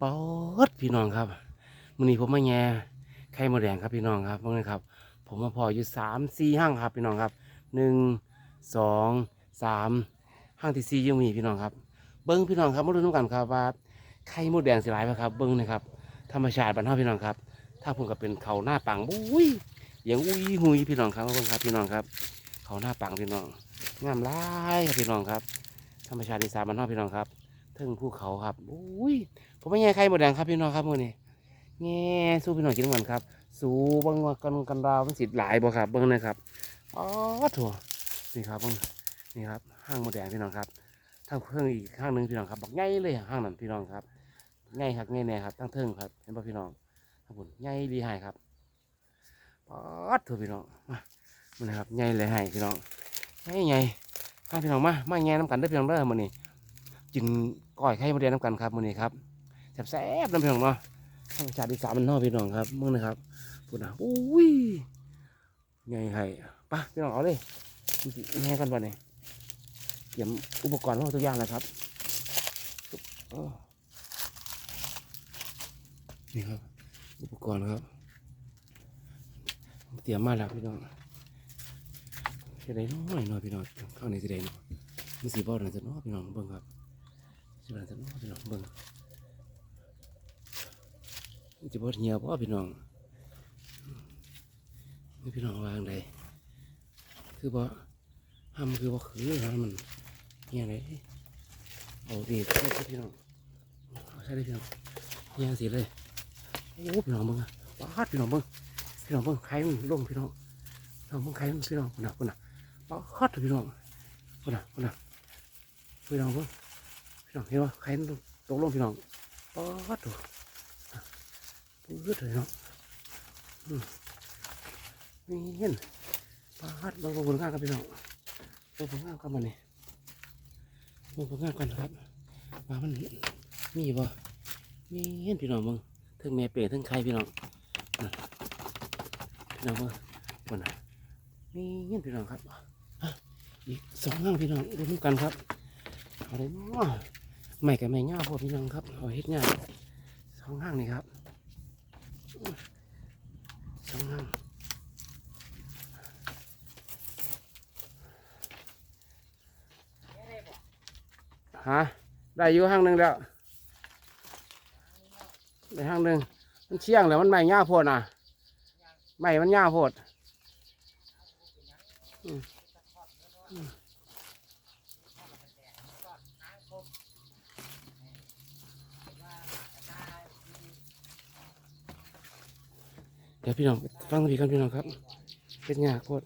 ปอดพี่น้องครับมื้อนี้ผมมาแย่ไข่มดแดงครับพี่น้องครับเบิ่งนะครับ ผมมาพออยู่สามสี่ห้างครับพี่น้องครับหนึ่งสองสามห้างที่สี่ยังมีพี่น้องครับ เบิ้งพี่น้องครับมาดูน้ำกันครับว่าไข่มดแดงสลายไหมครับ เบิ้งนะครับธรรมชาติบ้านเฮาพี่น้องครับ ถ้าผมก็เป็นเขาหน้าปังบุ้ยอย่างอุ้ยหุยพี่น้องครับเบิ้งครับพี่น้องครับ เขาหน้าปังพี่น้องงามหลายครับพี่น้องครับ ธรรมชาติอีสานบ้านเฮาพี่น้องครับทึงภูเขาครับอุ้ย ผมไม่แย่ไข่มดแดงครับพี่น้องครับมื้อนี้แง่สู้พี่น้องกินกันครับสู้บิ่งว่ากันกันดาวมันสิหลายบ่ครับเบิ่งนะครับอ๋อถั่วนี่ครับเบิ่งนี่ครับห้างมดแดงพี่น้องครับทางเครื่องอีกข้างหนึ่งพี่น้องครับบักใหญ่เลยห้างนั้นพี่น้องครับใหญ่ครับใหญ่แน่ครับตั้งเทิงครับเห็นป่ะพี่น้องทางบนใหญ่ดีหายครับป๊อดถั่วพี่น้องมามันนะครับใหญ่เลยหายพี่น้องใหญ่ใหญ่ข้าพี่น้องมามาแง่น้ำกันเด้พี่น้องเด้มื้อนี้กินก้อยไข่มดแดงน้ำกันครับมื้อนี้ครับ แซ่บๆน้ำพี่น้องเนาะธรรมชาติอีสานมันนอพี่น้องครับมึงนะครับพูดนะอุ้ยไงให้ปะพี่น้องเอาเลยแง่กันวันนี้เตรียมอุปกรณ์ของตัวอย่างนะครับนี่ครับ อุปกรณ์ครับ เตรียมมาแล้วพี่น้องจะได้น้อยหน่อยพี่น้องข้างในจะได้เนาะมีสีบอลนะจะน้อยพี่น้องเบิ่งครับจะได้จะน้อยพี่น้องเบิ่ง จะบอลเหี่ยวบ่พี่น้องนี่พี่น้องวางใดคือบ่ห้ำคือบ่คือฮะมันเฮียเลยเอาดีใช่พี่น้องใช่เลยพี่น้องเฮียสิเลยโอ้พี่น้องเบิ่งอะว้าพี่น้องเบิ่งพี่น้องเบิ่งไข่มันลงพี่น้องพี่น้องเบิ่งไข่มันพี่น้องคนน่ะคนน่ะว้าดพี่น้องคนน่ะคนน่ะพี่น้องเบิ่งพี่น้องเห็นว่าไข่มันตกลงพี่น้องว้าดตัว ปื้ดเลยเนาะนี่เห็นปลาฮัดบางคนง่ายครับพี่น้องบางคนง่ายกันมาเนี่ยบางคนง่ายกันครับว่ามันมีบ่มีเห็นพี่น้องมึงทั้งแม่เป๋ทั้งไข่พี่น้องพี่น้องมึงคนน่ะมีเห็นพี่น้องครับอีกสองง่างพี่น้องดูกันครับเอาเลยเนาะไม่กับไม่ง่าพวกพี่น้องครับเอาเฮ็ดง่ายสองง่างนี่ครับ สองง่างฮะได้อยู่ห้างหนึ่งแล้วได้ห้างหนึ่งมันเชี่ยงแล้วมันไม่ง่าโพดน่ะไม่มันง่าโพดอืมอืมเดี๋ยวพี่น้องฟังพี่กันพี่น้องครับเป็นง่าโพด